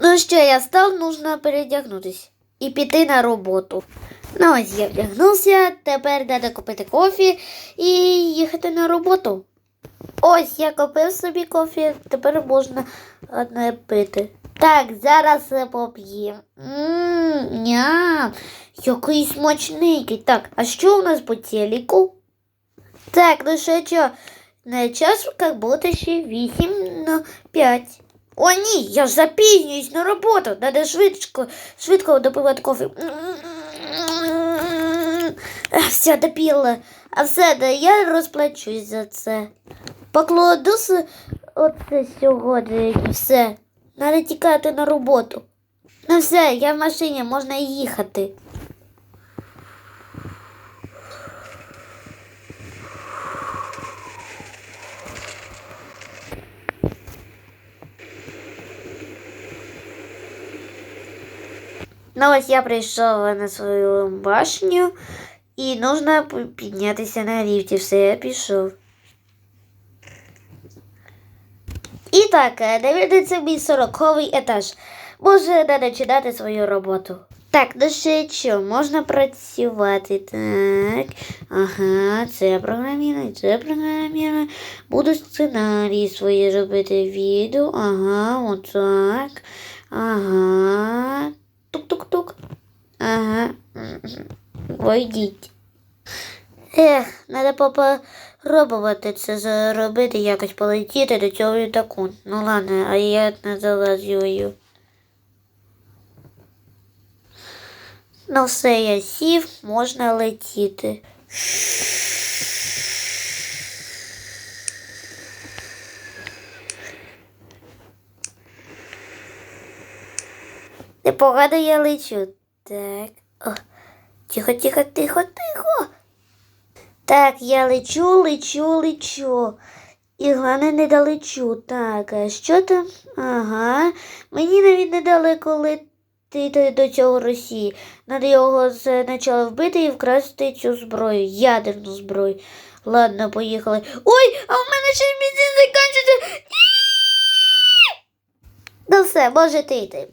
Ну що, я встав, нужно передягнутись і піти на роботу. Ну ось я вдягнувся, тепер треба купити кофі і їхати на роботу. Ось я купив собі кофі, тепер можна одне пити. Так, зараз поп'ємо. Ням, який смачненький. Так, а що у нас по телеку? Так, ну що, що, на час як будто ще 8 на 5. О, ні, я ж запізнююсь на роботу. Надо швидко, швидко допивати кофе. Все, допіла. А все, да, я розплачусь за це. Покладу оце сьогодні. Все. Надо тікати на роботу. Ну все, я в машині, можна їхати. Ну ось я прийшов на свою башню і нужно піднятися на ліфті. Все, я пішов. І так, е, дивіться мій сороковий етаж. Може починати свою роботу. Так, ну ще що, можна працювати. Так. Ага, це програмірує, це програмірує. Буду сценарії свої робити відео. Ага, отак. Ага. Тук-тук-тук. Ага. Войдіть. Ех, треба попробувати це зробити, якось полетіти до цього літаку. Ну ладно, а я не залазю. Ну все, я сів, можна летіти. Непогано я лечу. Так. О, тихо, тихо, тихо, тихо. Так, я лечу, лечу, лечу. І головне не долечу. Так, а що там? Ага. Мені навіть недалеко летіти до цього Росії. Надо його спочатку вбити і вкрасти цю зброю, ядерну зброю. Ладно, поїхали. Ой, а в мене ще бензин закінчиться. Ну все, можете йти.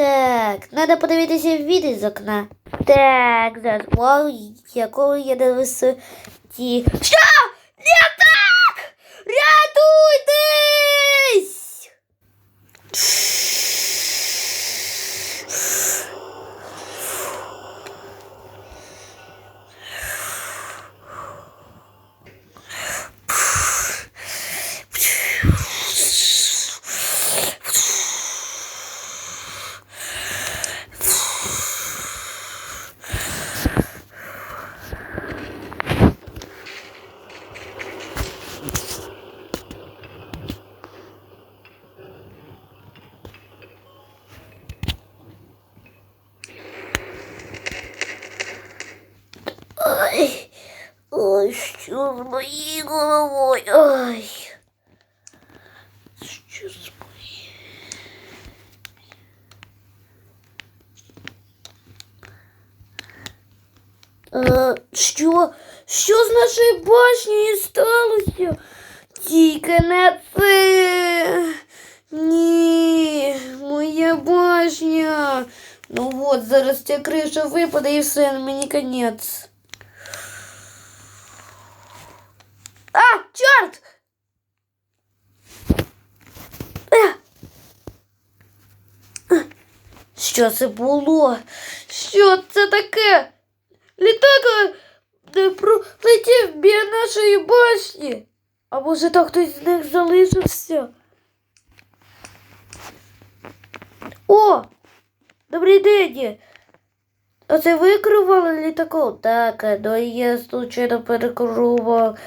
Так, треба подивитися від з окна. Так, зараз. Вау, якого я на висоті. Що? Літак! Рятуйтесь! Ой, ой, що з моєю головою? Ой. Що з моєю? Е, що? Що з нашою башнею сталося? Тільки не це. Ні, моя башня. Ну от, зараз ця криша випаде і все, мені конець. А, чорт! Е! Е! Що це було? Що це таке? Літак е, пролетів біля нашої башні. А може так хтось з них залишився? О! Добрий день! А це ви керували літаком? Так, ну я случайно перекерував.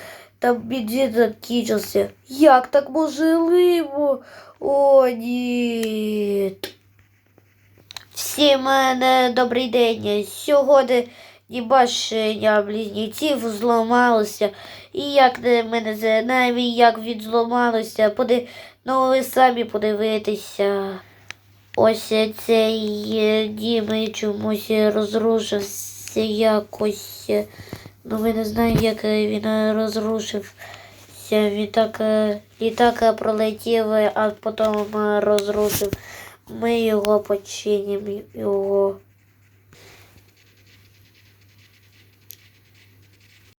Там бензин закінчився. Як так можливо? О, ні. Всім добрий день. Сьогодні башня близнюців зламалося. І як ми не знаємо, як він зламалося. Поди... Ну, ви самі подивитеся. Ось цей е, дім чомусь розрушився якось. Ну, ми не знаємо, як е, він е, розрушився. Він так, е, літак пролетів, а потім розрушив. ми його починимо його.